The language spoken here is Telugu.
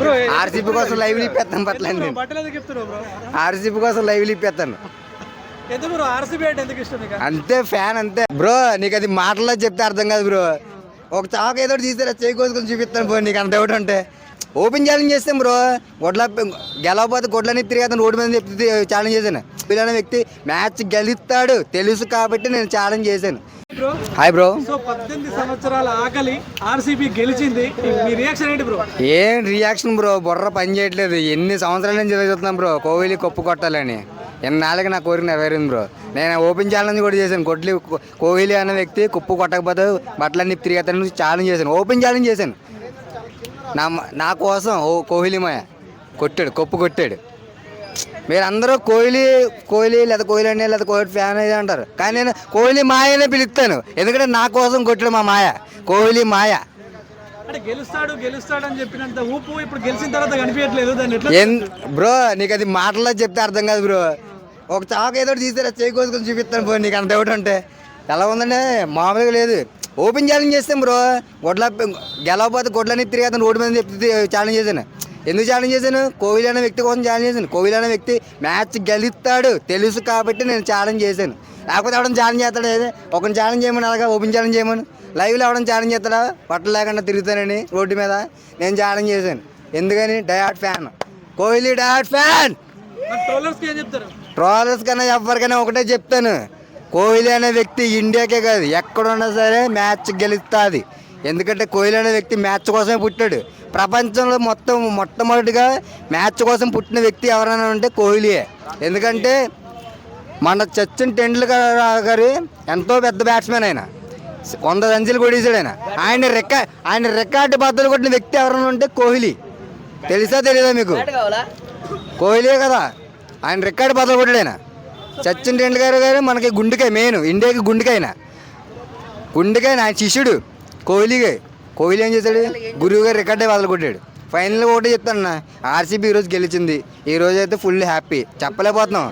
బ్రో ఆర్సీబీ కోసం లైవ్ ఇప్పేస్తాను పట్లండి ఆర్సీబీ కోసం లైవ్ మీకు అంతే ఫ్యాన్ అంతే. బ్రో నీకు అది మాటల్లో చెప్తే అర్థం కాదు బ్రో. ఒక చాక ఏదో ఒకటి తీస్తే చేయి కోసుకొని చూపిస్తాను బ్రో నీకు అంత డౌట్ అంటే ఓపెన్ ఛాలెంజ్ చేస్తాం బ్రో. గొడ్ల గెలవకపోతే గొడ్లని తిరిగి రోడ్డు మీద చెప్తే ఛాలెంజ్ చేశాను. పిల్లల వ్యక్తి మ్యాచ్ గెలుస్తాడు తెలుసు కాబట్టి నేను ఛాలెంజ్ చేశాను. హాయ్ బ్రో సో పద్దెనిమిది సంవత్సరాల ఆకలి ఆర్సీబీ గెలిచింది. మీ రియాక్షన్ ఏంటి బ్రో ఏం రియాక్షన్ బ్రో బుర్ర పని చేయట్లేదు. ఎన్ని సంవత్సరాల నుంచి చదువుతున్నాం బ్రో కోహ్లీ కప్పు కొట్టాలని. ఎన్నాళ్ళకి నా కోరిక నెరవేరింది బ్రో నేను ఓపెన్ ఛాలెంజ్ కూడా చేశాను. కొట్లి కోహ్లీ అనే వ్యక్తి కుప్పు కొట్టకపోతే బట్టలన్నీ తిరిగేతని ఛాలెంజ్ చేశాను. ఓపెన్ ఛాలెంజ్ చేశాను. నా నా కోసం ఓ కోహ్లీ మాయ కొట్టాడు కప్పు కొట్టాడు. మీరందరూ కోహ్లీ కోహ్లీ లేదా కోహ్లీ అనే లేదా కోహ్లీ ఫ్యాన్ అయితే అంటారు. కానీ నేను కోహ్లీ మాయనే పిలుస్తాను. ఎందుకంటే నా కోసం కొట్టాడు మా మాయ. కోహ్లీ మాయ. అంటే గెలుస్తాడు గెలుస్తాడు అని చెప్పినంత ఊపు ఇప్పుడు గెలిచిన తర్వాత కనిపించట్లేదు దాన్ని. ఎట్లా ఏం బ్రో నీకు అది మాటల్లో చెప్తే అర్థం కాదు బ్రో. ఒక చాక ఏదో తీస్తే చేయి కోసుకొని చూపిస్తాను బ్రో నీకు అంత డౌట్ అంటే ఎలా ఉందంటే మామూలుగా లేదు. ఓపెన్ ఛాలెంజ్ చేస్తాం బ్రో. గొడ్ల గెలవకపోతే గొడ్లని తిరిగి అతను రోడ్డు మీద చెప్తే ఛాలెంజ్ చేశాను. ఎందుకు ఛాలెంజ్ చేశాను? కోహ్లీ అనే వ్యక్తి కోసం ఛాలెంజ్ చేశాను. కోహ్లీ అనే వ్యక్తి మ్యాచ్ గెలుస్తాడు తెలుసు కాబట్టి నేను ఛాలెంజ్ చేశాను. లేకపోతే ఎవడం ఛాలెంజ్ చేస్తాడు ఏదో ఒకరిని ఛాలెంజ్ చేయమని అలాగా ఓపెన్ ఛాలెంజ్ చేయమని? లైవ్లో ఎవడం ఛాలెంజ్ చేస్తాడా? బట్టలు లేకుండా తిరుగుతానని రోడ్డు మీద నేను ఛాలెంజ్ చేశాను. ఎందుకని? డయాట్ ఫ్యాన్. కోహ్లీ డయాట్ ఫ్యాన్! ట్రాలర్స్ కన్నా ఎవరికైనా ఒకటే చెప్తాను. కోహ్లీ అనే వ్యక్తి ఇండియాకే కాదు ఎక్కడున్నా సరే మ్యాచ్ గెలుస్తుంది. ఎందుకంటే కోహ్లీ అనే వ్యక్తి మ్యాచ్ కోసమే పుట్టాడు. ప్రపంచంలో మొత్తం మొట్టమొదటిగా మ్యాచ్ కోసం పుట్టిన వ్యక్తి ఎవరైనా ఉంటే కోహ్లీయే. ఎందుకంటే మన సచిన్ టెండూల్కర్ గారు ఎంతో పెద్ద బ్యాట్స్మెన్ ఆయన. వంద రన్సులు కొట్టేశాడు ఆయన. ఆయన రికా ఆయన రికార్డు బద్దలు కొట్టిన వ్యక్తి ఎవరైనా ఉంటే కోహ్లీ. తెలుసా తెలీదా మీకు? కోహ్లీయే కదా. ఆయన రికార్డు బద్దలు కొట్టాడు ఆయన. సచిన్ టెండూల్కర్ గారు మనకి గుండెకాయ మెయిన్ ఇండియాకి గుండెకాయన గుండెకాయన ఆయన శిష్యుడు. కోహ్లీగా కోహ్లీ ఏం చేశాడు? గురువు గారు రికార్డే బదులు కొట్టాడు ఫైనల్ ఒకటే చెప్తాను ఆర్సీబీ ఈరోజు గెలిచింది. ఈ రోజు అయితే ఫుల్ హ్యాపీ. చెప్పలేకపోతున్నాం.